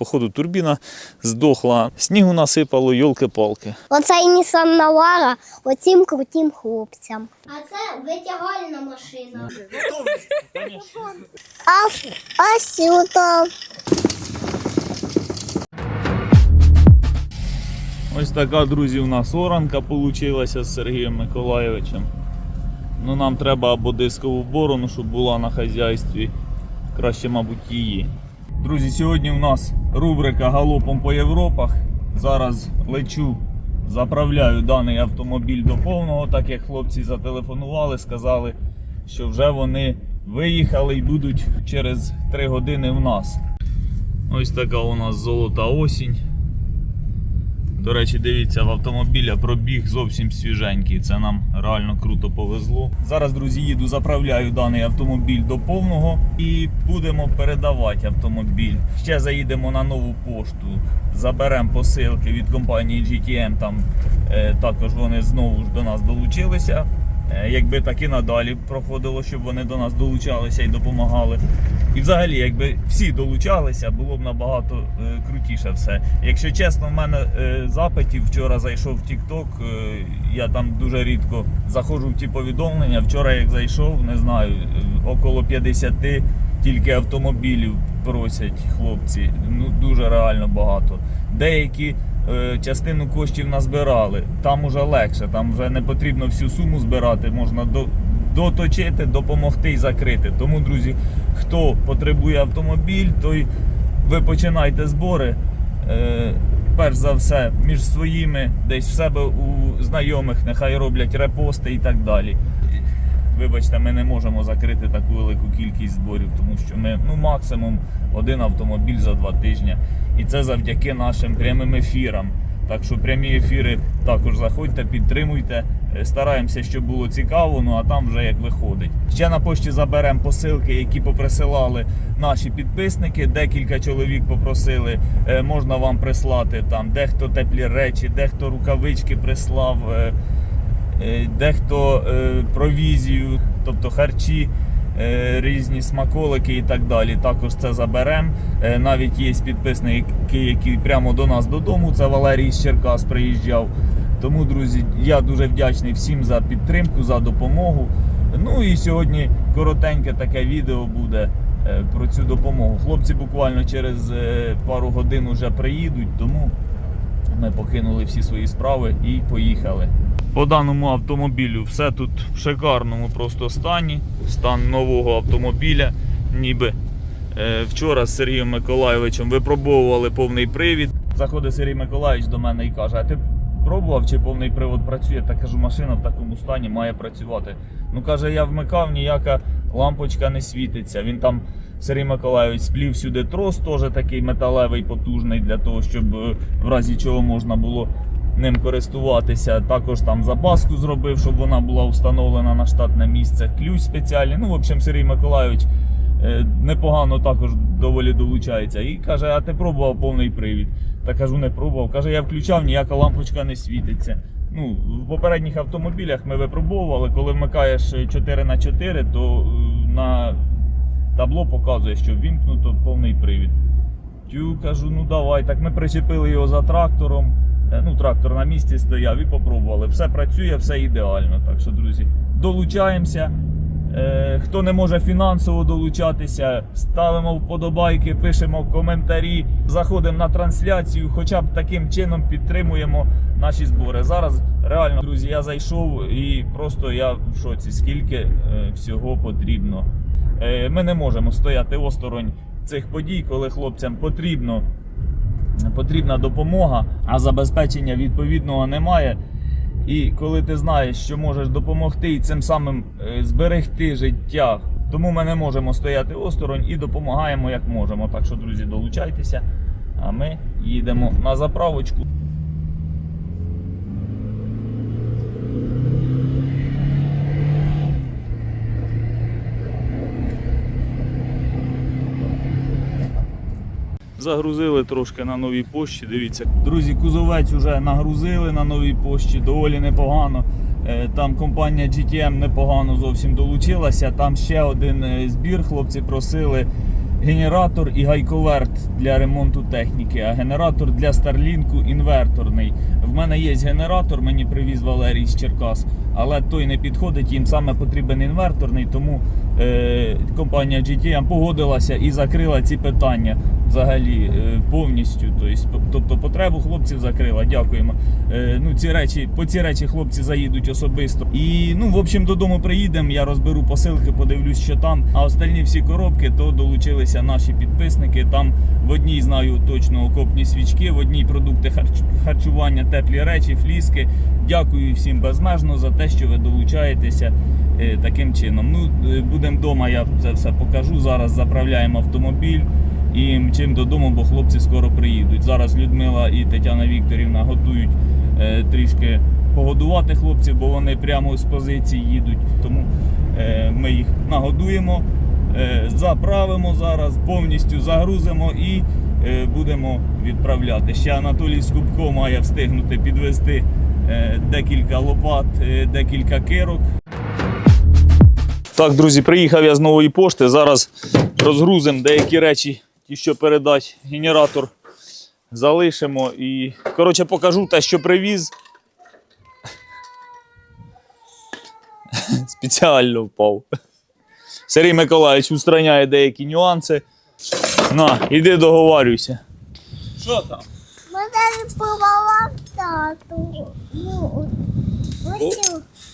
походу турбіна здохла. Снігу насипало, йолки-палки. Оцей Нісан Навара оцім крутим хлопцям. А це витягальна машина. А, а сюди. Ось така, друзі, у нас оранка вийшла з Сергієм Миколайовичем. Ну, нам треба або дискову борону, щоб була на хазяйстві. Краще, мабуть, її. Друзі, сьогодні у нас рубрика Галопом по Європах. Зараз лечу, заправляю даний автомобіль до повного, так як хлопці зателефонували, сказали, що вже вони виїхали і будуть через 3 години в нас. Ось така у нас золота осінь. До речі, дивіться, в автомобіля пробіг зовсім свіженький. Це нам реально круто повезло. Зараз, друзі, їду, заправляю даний автомобіль до повного і будемо передавати автомобіль. Ще заїдемо на нову пошту, заберемо посилки від компанії GTM. Там е, також вони знову ж до нас долучилися. Е, Якби так і надалі проходило, щоб вони до нас долучалися і допомагали. І взагалі, якби всі долучалися, було б набагато е, крутіше все. Якщо чесно, в мене е, запитів вчора зайшов в TikTok, е, я там дуже рідко заходжу в ті повідомлення. Вчора, як зайшов, не знаю, е, около 50 тільки автомобілів просять хлопці. Ну дуже реально багато. Деякі частину коштів назбирали. Там уже легше, там вже не потрібно всю суму збирати, можна до, доточити, допомогти і закрити. Тому, друзі, хто потребує автомобіль, той ви починайте збори. Е, перш за все, між своїми, десь в себе у знайомих, нехай роблять репости і так далі. Вибачте, ми не можемо закрити таку велику кількість зборів, тому що ми ну максимум один автомобіль за два тижні. І це завдяки нашим прямим ефірам. Так що прямі ефіри також заходьте, підтримуйте. Е, Стараємося, щоб було цікаво, ну а там вже як виходить. Ще на пошті заберемо посилки, які поприсилали наші підписники. Декілька чоловік попросили, е, можна вам прислати там дехто теплі речі, дехто рукавички прислав. Е, дехто е, провізію, тобто харчі, е, різні смаколики і так далі. Також це заберемо. Навіть є підписники, які прямо до нас додому. Це Валерій з Черкас приїжджав. Тому, друзі, я дуже вдячний всім за підтримку, за допомогу. Ну і сьогодні коротеньке таке відео буде про цю допомогу. Хлопці буквально через пару годин вже приїдуть, тому ми покинули всі свої справи і поїхали. По даному автомобілю все тут в шикарному просто стані. Стан нового автомобіля. Ніби е, вчора з Сергієм Миколайовичем випробовували повний привід. Заходить Сергій Миколайович до мене і каже: А ти пробував, чи повний привод працює? Та кажу, машина в такому стані має працювати. Ну каже, я вмикав, ніяка лампочка не світиться. Він там Сергій Миколайович сплів сюди трос, теж такий металевий, потужний, для того, щоб е, в разі чого можна було ним користуватися. Також там запаску зробив, щоб вона була встановлена на штатне місце. Ключ спеціальний. Ну, в общем, Сергій Миколайович е, непогано також доволі долучається. І каже: А ти пробував повний привід? Та кажу, не пробував. Каже, я включав, ніяка лампочка не світиться. Ну, в попередніх автомобілях ми випробовували, коли вмикаєш 4 на 4 то е, на табло показує, що вімкнуто повний привід. Тю, кажу, ну давай. Так ми причепили його за трактором. Е, Ну, трактор на місці стояв і попробували. Все працює, все ідеально. Так що, друзі, долучаємося. Е, хто не може фінансово долучатися, ставимо вподобайки, пишемо коментарі, заходимо на трансляцію, хоча б таким чином підтримуємо наші збори. Зараз реально, друзі, я зайшов і просто я в шоці, скільки е, всього потрібно. Ми не можемо стояти осторонь цих подій, коли хлопцям потрібно потрібна допомога, а забезпечення відповідного немає. І коли ти знаєш, що можеш допомогти і цим самим е, зберегти життя, тому ми не можемо стояти осторонь і допомагаємо як можемо. Так що, друзі, долучайтеся. А ми їдемо на заправочку. Загрузили трошки на новій пошті. Дивіться, друзі, кузовець вже нагрузили на новій пошті, доволі непогано. Е, Там компанія GTM непогано зовсім долучилася. Там ще один е, збір. Хлопці просили генератор і гайковерт для ремонту техніки, а генератор для Старлінку інверторний. В мене є генератор, мені привіз Валерій з Черкас, але той не підходить, їм саме потрібен інверторний, тому компанія GTM погодилася і закрила ці питання взагалі е, повністю. Тобто, потребу хлопців закрила. Дякуємо. Е, ну, ці речі, по ці речі хлопці заїдуть особисто. І ну, в общем, додому приїдемо, я розберу посилки, подивлюсь, що там. А остальні всі коробки то долучилися наші підписники. Там в одній знаю точно окопні свічки, в одній продукти харчування, теплі речі, фліски. Дякую всім безмежно за те, що ви долучаєтеся е, таким чином. Ну, будемо вдома, я це все покажу. Зараз заправляємо автомобіль і мчим додому, бо хлопці скоро приїдуть. Зараз Людмила і Тетяна Вікторівна готують е, трішки погодувати хлопців, бо вони прямо з позиції їдуть. Тому е, ми їх нагодуємо, е, заправимо зараз, повністю загрузимо і е, будемо відправляти. Ще Анатолій Скубко має встигнути підвести е, декілька лопат, е, декілька кирок. Так, друзі, приїхав я з нової пошти. Зараз розгрузимо деякі речі, ті, що передать генератор. Залишимо і. Коротше, покажу те, що привіз. Спеціально впав. Сергій Миколаївич устраняє деякі нюанси. На, іди договарюйся. Що там? Мене помала тату. Ну.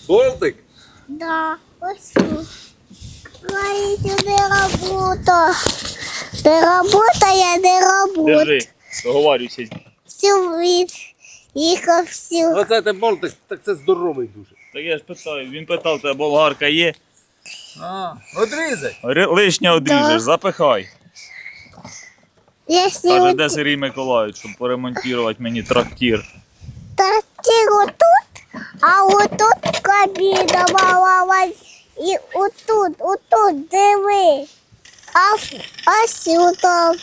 Болтик? Да. Говорите, не работа. Не работа, я не работа. Держи, договарюйся. Всю від їхав всю. Оце те болтик, так це здоровий дуже. Так я ж питаю, він питав, тебе болгарка є. А, одрізай. Ри- Лишня одріжеш, Да. запихай. Каже, от де Сергій Миколаївич, щоб поремонтувати мені трактир. трактир отут, а отут кабіна мала і отут, отут диви. А, а сюди.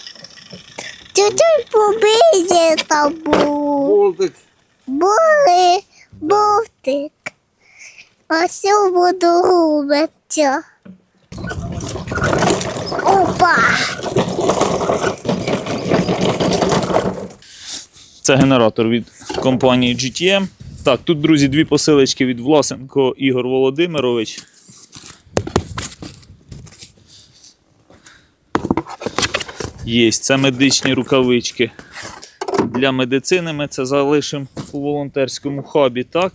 Чуть-чуть побіді там був. Болтик. Були бовтик. А все буду губиться. Опа! Це генератор від компанії GTM. Так, тут, друзі, дві посилочки від Власенко Ігор Володимирович. Є, це медичні рукавички. Для медицини ми це залишимо у волонтерському хабі. Так?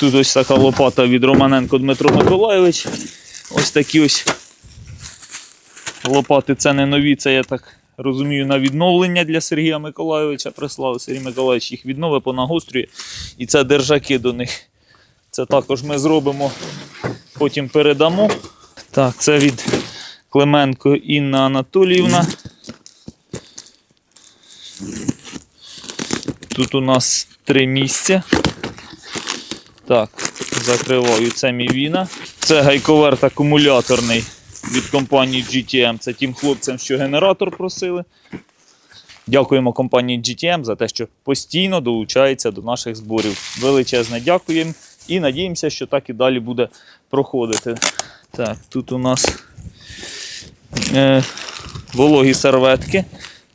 Тут ось така лопата від Романенко Дмитро Миколайович. Ось такі ось лопати це не нові, це я так розумію, на відновлення для Сергія Миколайовича прислав. Сергій Миколайович їх відновить, понагострює. І це держаки до них. Це також ми зробимо, потім передамо. Так, це від Клименко Інна Анатоліївна. Тут у нас три місця. Так, закриваю це мівіна. Це гайковерт акумуляторний від компанії GTM. Це тим хлопцям, що генератор просили. Дякуємо компанії GTM за те, що постійно долучається до наших зборів. Величезне дякуємо і надіємося, що так і далі буде проходити. Так, тут у нас е, вологі серветки.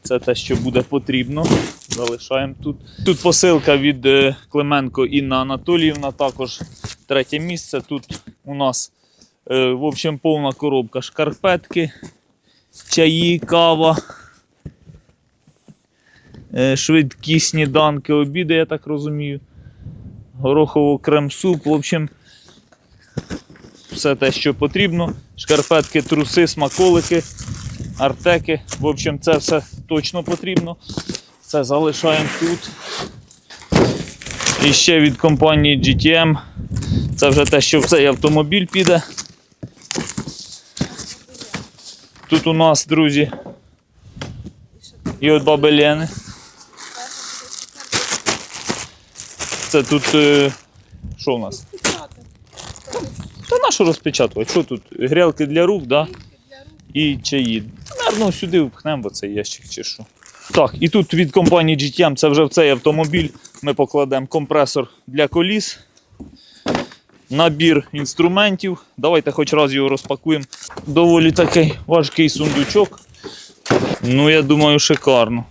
Це те, що буде потрібно. Залишаємо тут. Тут посилка від е, Клименко Інна Анатоліївна, також третє місце. Тут у нас е, в общем, повна коробка шкарпетки, чаї, кава, е, швидкі сніданки, обіди, я так розумію. Горохово крем-суп. В общем, все те, що потрібно. Шкарпетки, труси, смаколики, артеки. В общем, це все точно потрібно. Це залишаємо тут. І ще від компанії GTM. Це вже те, що в цей автомобіль піде. Тут у нас, друзі, і от баби Лени. Це тут. е, Що у нас? Та на що розпечатувати? Що тут? Грілки для рук, да? І чаї. Наверно, сюди впхнемо в цей ящик чи що. Так, і тут від компанії GTM, це вже в цей автомобіль. Ми покладемо компресор для коліс. Набір інструментів. Давайте хоч раз його розпакуємо. Доволі такий важкий сундучок. Ну, я думаю, шикарно.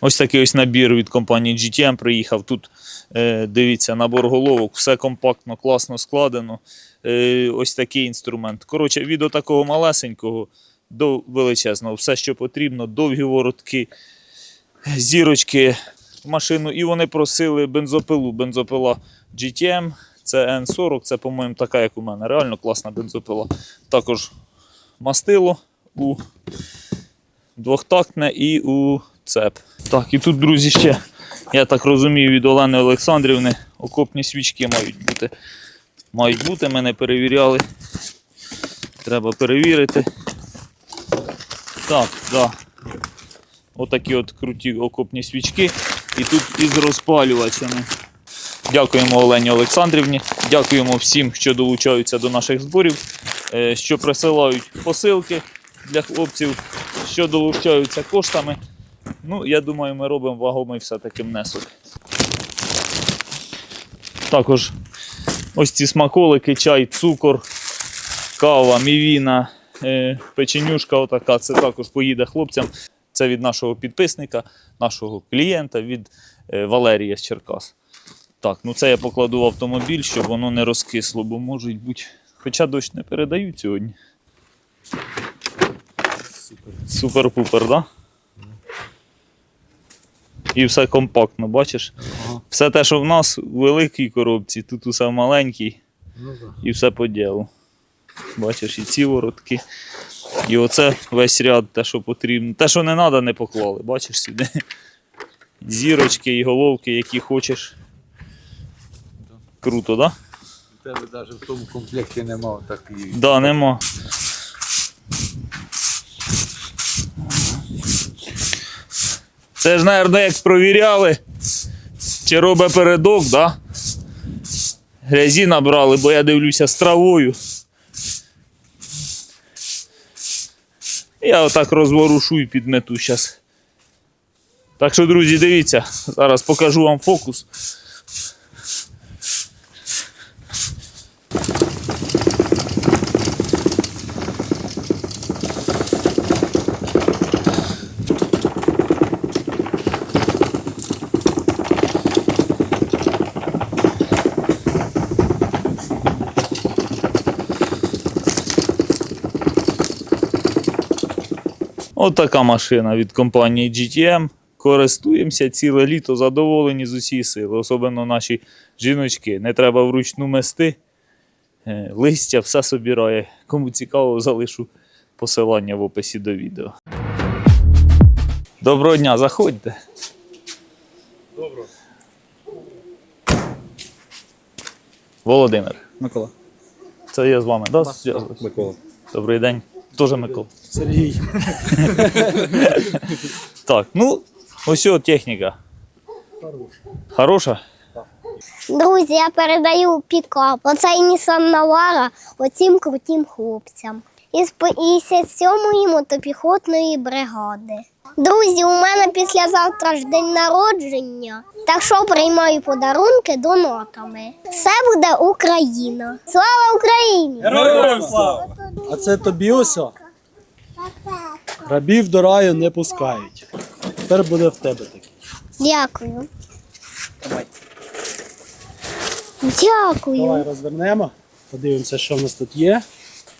Ось такий ось набір від компанії GTM приїхав. Тут е, дивіться, набор головок, все компактно, класно складено. Е, ось такий інструмент. Коротше, від такого малесенького до величезного. Все, що потрібно, довгі воротки, зірочки, машину. І вони просили бензопилу. Бензопила GTM, це N40, це, по-моєму, така, як у мене. Реально класна бензопила. Також мастило у двохтактне і у цеп. Так, і тут, друзі, ще, я так розумію, від Олени Олександрівни окопні свічки мають бути. Мають бути, ми не перевіряли. Треба перевірити. Так, да. Отакі от круті окопні свічки. І тут із розпалювачами. Дякуємо Олені Олександрівні. Дякуємо всім, що долучаються до наших зборів, е, що присилають посилки для хлопців, що долучаються коштами. Ну, я думаю, ми робимо вагомий все-таки внесок. Також ось ці смаколики, чай, цукор, кава, мівіна, печенюшка отака. Це також поїде хлопцям. Це від нашого підписника, нашого клієнта, від е, Валерія з Черкас. Так, ну це я покладу в автомобіль, щоб воно не розкисло, бо можуть бути. Хоча дощ не передають сьогодні. Супер-пупер, так? Да? І все компактно, бачиш? Все те, що в нас у великій коробці, тут усе в маленькій, Ну так. і все по ділу. Бачиш, і ці воротки. І оце весь ряд, те, що потрібно. Те, що не треба, не поклали. Бачиш сюди. Зірочки і головки, які хочеш. Круто, так? Да? У тебе навіть в тому комплекті немає такої. Да, нема. Це ж, мабуть, як провіряли, чи робить передок, да? Грязі набрали, бо я дивлюся з травою. Я отак розворушу і підмету зараз. Так що, друзі, дивіться, зараз покажу вам фокус. От машина від компанії GTM. Користуємося ціле літо, задоволені з усієї сили, особливо наші жіночки. Не треба вручну мести. Е, Листя все собирає. Кому цікаво, залишу посилання в описі до відео. Доброго дня, заходьте. Добро. Володимир. Микола. Це я з вами, да? Микола. Добрий день. Тоже Микол. Сергій. Так, ну, ось от техніка. Хороша? Друзі, я передаю пікап. Оцей Нісан Навара оцім крутім хлопцям. Із 57-ї мотопіхотної бригади. Друзі, у мене післязавтра ж день народження, так що приймаю подарунки донатами. Все буде Україна. Слава Україні! Героям слава! А це тобі ось? Рабів до раю не пускають. Тепер буде в тебе такий. Дякую. Давай Дякую. розвернемо. Подивимося, що в нас тут є.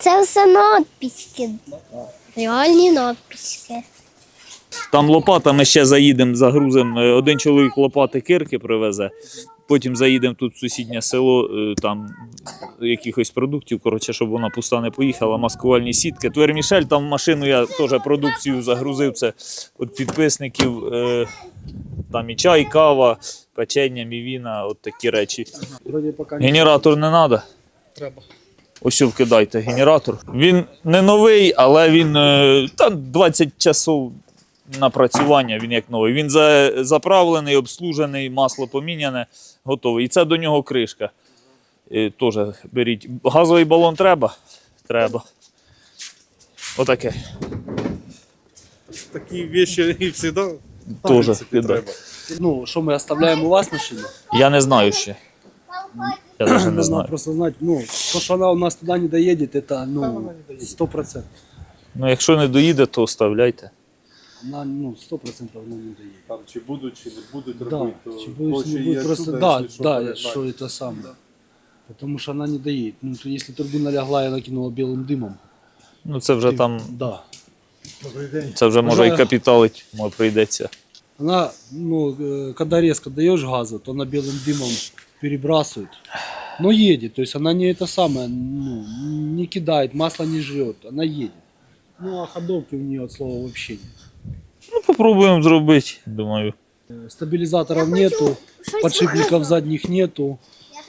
Це все надписки. Реальні надписки. Там лопатами ще заїдемо, загрузимо. Е, Один чоловік лопати кирки привезе. Потім заїдемо тут в сусіднє село, е, там якихось продуктів, коротше, щоб вона пуста не поїхала, маскувальні сітки. Твер Мішель, там в машину я теж продукцію загрузив. Це від підписників. е, Там і чай, і кава, печення, мівіна, от такі речі. Генератор не треба. треба. Ось вкидайте генератор. Він не новий, але він е, там 20 часов напрацювання, він як новий. Він заправлений, обслужений, масло поміняне, готовий. І це до нього кришка. Е, Теж беріть. Газовий балон треба? Треба. Отаке. Такі вещи і завжди. Теж кидай. Ну, що ми оставляємо у вас машину? Я не знаю ще. Я навіть не Нужно знаю. просто знати, ну, то, що вона у нас туди не доїде, це ну, 100%. Ну, якщо не доїде, то оставляйте. вона ну, 100% вона не дає. Там чи будуть, чи не будуть Да, робити, то чи будешь, хоче не і будет, просто отсюда, да, якщо що, да, передати. что это самое. Потому что она не дает. Ну, то если турбина лягла и накинула белым дымом, Ну це вже там, да. це вже може і Вже- капіталить, може прийдеться. Она, ну, э, когда резко даешь газа, то она белым дымом перебрасывает. Но едет, то есть она не это самое, ну, не кидает, масло не жрет, она едет. Ну, а ходовки у нее от слова вообще нет. Ну, попробуємо зробити, думаю. Стабилизаторов Я нету, хочу подшипников задних нету,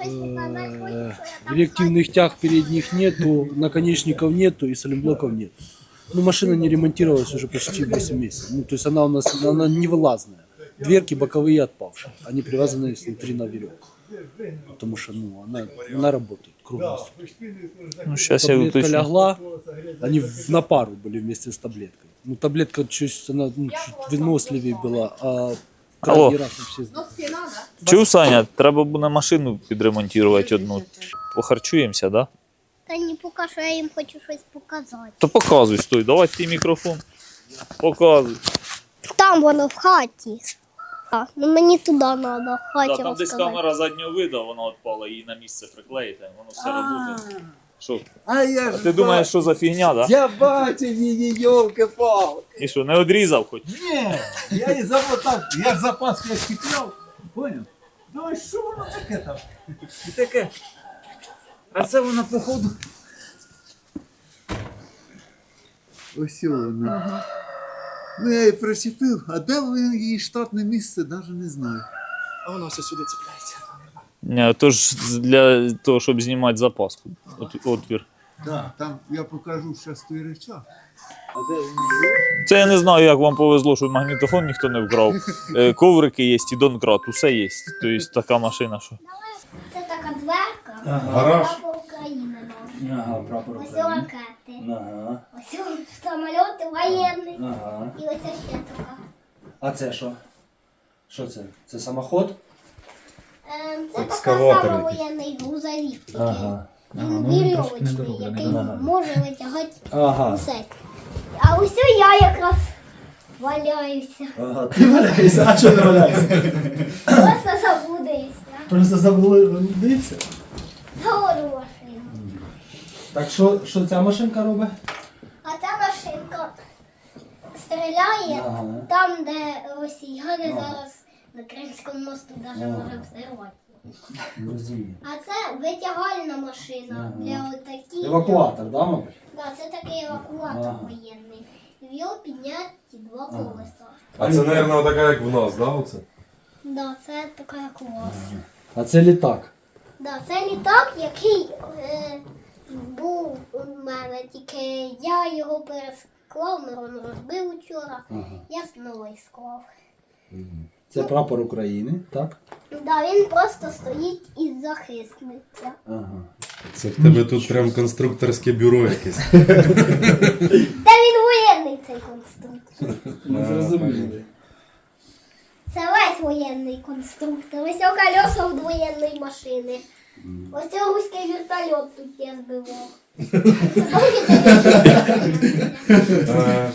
э, реактивных тяг передних нету, наконечников нету и саленблоков нет. Ну, машина не ремонтировалась уже почти 8 месяцев. Ну, то есть она у нас она не вылазная. Дверки боковые отпавшие. Они привязаны снутри на веревку. Потому что ну, она, она работает круглосуточно. Ну, зараз я Таблетка уточню. лягла, они в- на пару были вместе с таблеткой. Ну, таблетка чуть, она, ну, чуть выносливее была, а крайний Алло. раз вообще... Чув, Саня, треба буде машину підремонтувати одну. Похарчуємося, да? Та ні, поки що я їм хочу щось показати. То показуй, стой, давай ти мікрофон. Показуй. Там воно в хаті. А, ну мені туди треба, хаті Да, там десь камера заднього виду, вона відпала, її на місце приклеїти, воно все працює. Що? А я А ж ти думаєш, що за фігня, да? Я бачив її, йолки пал І що, не одрізав хоч? Ні, я її замотав, я ж запаску я скіпляв. Поняв? Думаю, що воно таке там? І таке. А це воно походу. Ось воно. Ну я її причепив, а де ви її штатне місце, навіть не знаю. А у нас сюди цепляється. Ні, то ж для того, щоб знімати запаску. От, отвір. Да, там я покажу зараз той речах. Це я не знаю, як вам повезло, що магнітофон ніхто не вкрав. Е, Коврики є, і донкрат, усе є. Тобто така машина, що. Це така дверка. Гараж. України. Ага, прапор Ось ракети. Ага, Ось самоліти воєнні. ага. І ось ще така. А це що? Що це? Це самоход? Ем, Це така Екскаватор сама якийсь. воєнний грузовик. такий. Ага. Він вірьовочний, який Ага. може витягати Ага. усе. А ось я якраз валяюся. Ага. Ти валяєшся? А чого не валяєшся? Просто забудешся. Просто заблудився. Заводу машину. Так що, що ця машинка робить? А ця машинка стріляє Ага. там, де росіяни зараз на Кримському мосту навіть може взривати. Розумію. А це витягальна машина для отакі. Евакуатор, да, мабуть? Да, це такий евакуатор Ага. воєнний. В його підняті два колеса. А це, мабуть, така, як в нас, да, оце? Да, це така клас. А це літак. Да, це літак, який е, був у мене, тільки я його пересклав, Мирон розбив учора, Ага. я знову склав. Це прапор України, так? Да, він просто стоїть і захисниться. Ага. Це в тебе тут прям конструкторське бюро якесь. Та він воєнний цей конструктор. Ми зрозуміли. Це весь воєнний конструктор. Ось о колеса від воєнної машини. Ось о руський вертольот тут я збивав. А,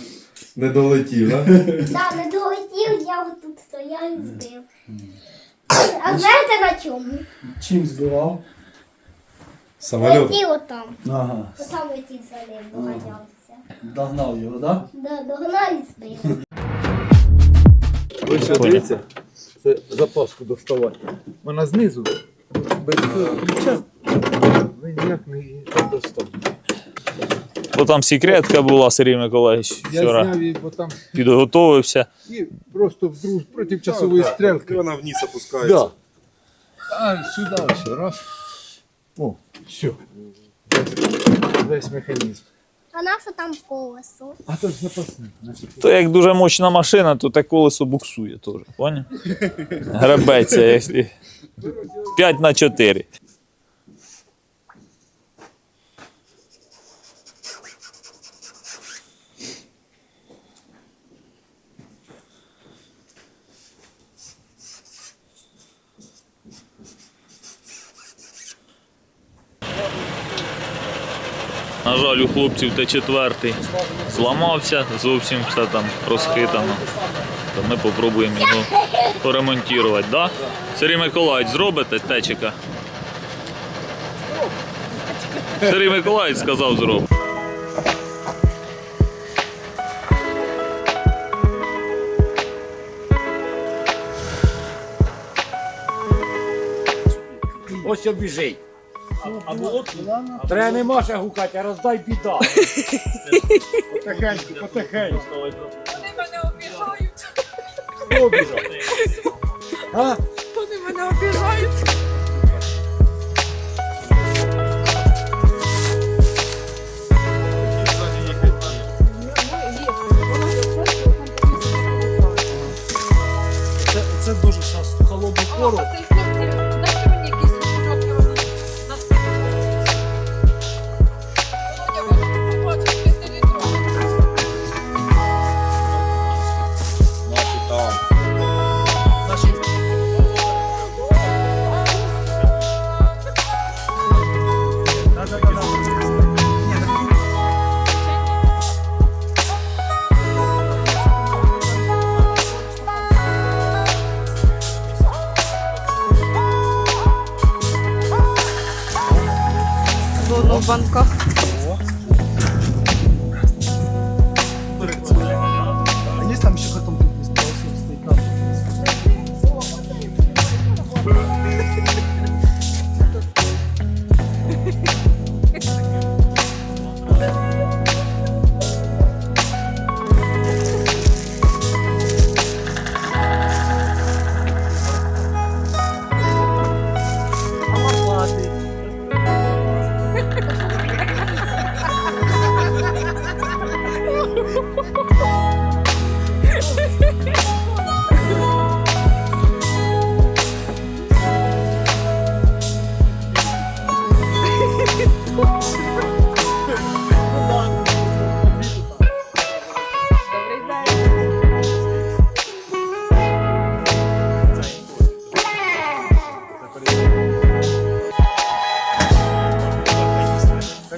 Не долетів, а? Так, не долетів, я от тут стояв і збив. А знаєте на чому? Чим збивав? Самоліт. Летів отам. Ага. Отам летів за ним, доганявся. Догнав його, так? Да, догнав і збив. Ви що дивіться? Це запаску доставати. Вона знизу, без цього ключа, ви ніяк не доставите. Бо там секретка була, Сергій Миколаївич Я вчора зняв її, бо там підготовився. і просто вдруг проти часової стрілки. Вона вниз опускається. Да. А сюди ще раз. О, все. Весь механізм. А нащо там колесо? А то ж запасне. То як дуже мощна машина, то те колесо буксує теж, поняв? Гребеться, якщо 5 на 4. На жаль, у хлопців Т4 зламався, зовсім все там розхитано. То ми спробуємо його поремонтувати. Да? Сергій Миколаївич, зробите течика? Сергій Миколаївич сказав зроб. Ось обіжить. Треба не може гукати, а роздай біда. Потихеньку, потихеньку. Вони мене обіжають. Хто? А? Вони мене обіжають.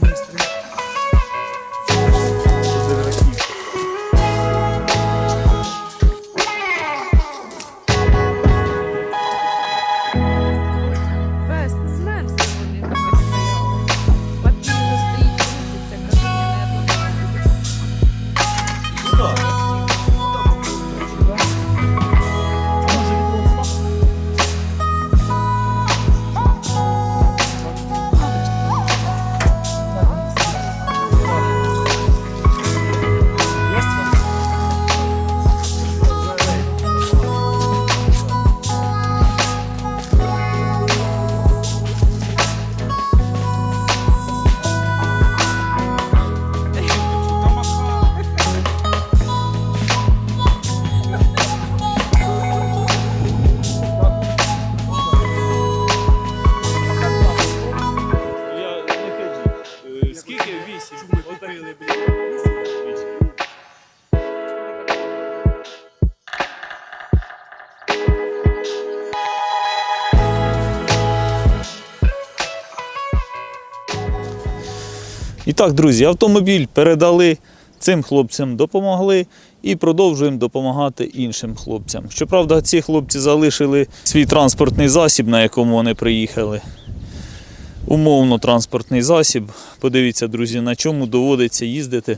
Весь так, друзі, автомобіль передали цим хлопцям, допомогли і продовжуємо допомагати іншим хлопцям. Щоправда, ці хлопці залишили свій транспортний засіб, на якому вони приїхали. Умовно транспортний засіб. Подивіться, друзі, на чому доводиться їздити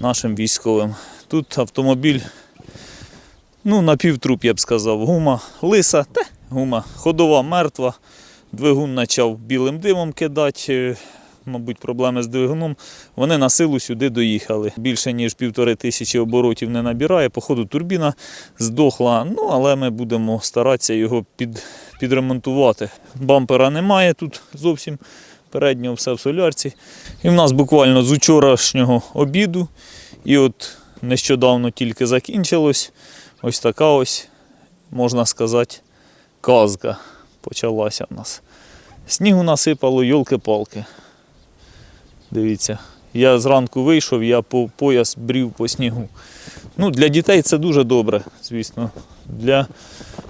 нашим військовим. Тут автомобіль, ну, напівтруп, я б сказав, гума лиса, та гума ходова мертва. Двигун почав білим димом кидати. Мабуть, проблеми з двигуном. Вони на силу сюди доїхали. Більше ніж півтори тисячі оборотів не набирає. Походу, турбіна здохла. Ну, але ми будемо старатися його під, підремонтувати. Бампера немає тут зовсім. Переднього все в солярці. І в нас буквально з учорашнього обіду. І от нещодавно тільки закінчилось. Ось така ось, можна сказати, казка почалася в нас. Снігу насипало, йолки-палки. Дивіться, я зранку вийшов, я по пояс брів по снігу. Ну, для дітей це дуже добре, звісно. Для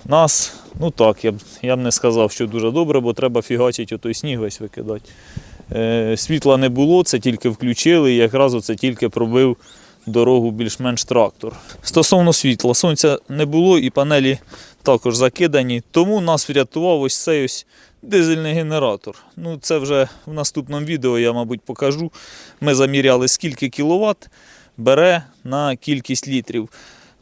нас, ну так, я б, я б не сказав, що дуже добре, бо треба фігачити отой сніг весь викидати. Е, Світла не було, це тільки включили, і якраз оце тільки пробив дорогу більш-менш трактор. Стосовно світла, сонця не було і панелі також закидані, тому нас врятував ось цей ось дизельний генератор. Ну, це вже в наступному відео я, мабуть, покажу. Ми заміряли, скільки кіловат бере на кількість літрів.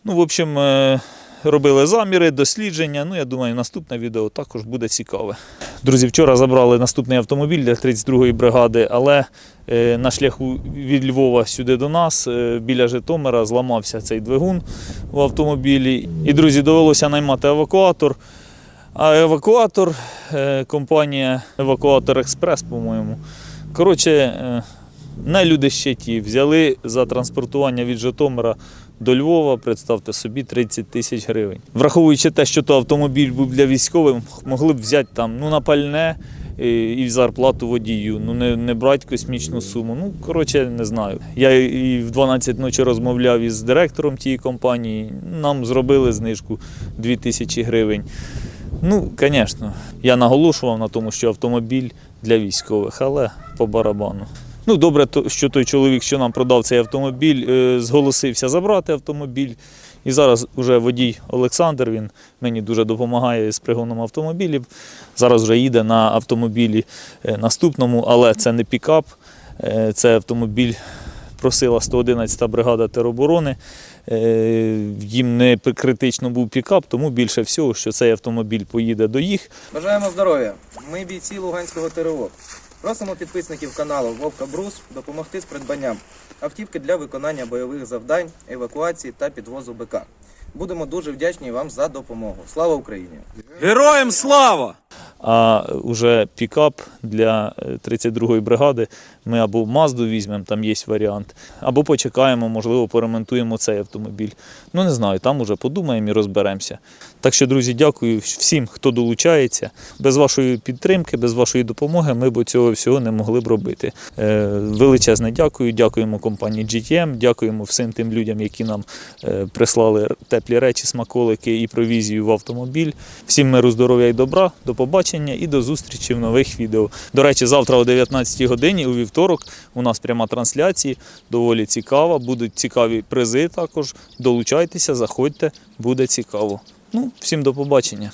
Ну, в общем, е, робили заміри, дослідження. Ну, я думаю, наступне відео також буде цікаве. Друзі, вчора забрали наступний автомобіль для 32-ї бригади, але е, на шляху від Львова сюди до нас, е, біля Житомира, зламався цей двигун в автомобілі. І, друзі, довелося наймати евакуатор. А евакуатор, е, компанія Евакуатор Експрес, по-моєму. Коротше, не люди ще ті. Взяли за транспортування від Житомира до Львова, представте собі, 30 тисяч гривень. Враховуючи те, що то автомобіль був для військових, могли б взяти там ну, на пальне е, і зарплату водію. Ну не, не брати космічну суму. Ну, коротше, не знаю. Я і в 12 ночі розмовляв із директором тієї компанії. Нам зробили знижку 2 тисячі гривень. Ну, звісно, я наголошував на тому, що автомобіль для військових, але по барабану. Ну, добре, що той чоловік, що нам продав цей автомобіль, е, зголосився забрати автомобіль. І зараз вже водій Олександр, він мені дуже допомагає з пригоном автомобілів. Зараз вже їде на автомобілі е, наступному, але це не пікап, е, це автомобіль просила 111 бригада тероборони. Е, Їм не критично був пікап, тому більше всього, що цей автомобіль поїде до їх. Бажаємо здоров'я! Ми бійці Луганського ТРО. Просимо підписників каналу Вовка Брус допомогти з придбанням автівки для виконання бойових завдань, евакуації та підвозу БК. Будемо дуже вдячні вам за допомогу. Слава Україні! Героям слава! А вже пікап для е, 32-ї бригади ми або Мазду візьмемо, там є варіант, або почекаємо, можливо, поремонтуємо цей автомобіль. Ну не знаю, там уже подумаємо і розберемося. Так що, друзі, дякую всім, хто долучається. Без вашої підтримки, без вашої допомоги ми б цього всього не могли б робити. Е, Величезне дякую. Дякуємо компанії GTM, дякуємо всім тим людям, які нам е, прислали теплі речі, смаколики і провізію в автомобіль. Всім миру, здоров'я і добра. До побачення і до зустрічі в нових відео. До речі, завтра о 19 годині у вівторок у нас пряма трансляція. Доволі цікава. Будуть цікаві призи також. Долучайтеся, заходьте, буде цікаво. Ну, всім до побачення.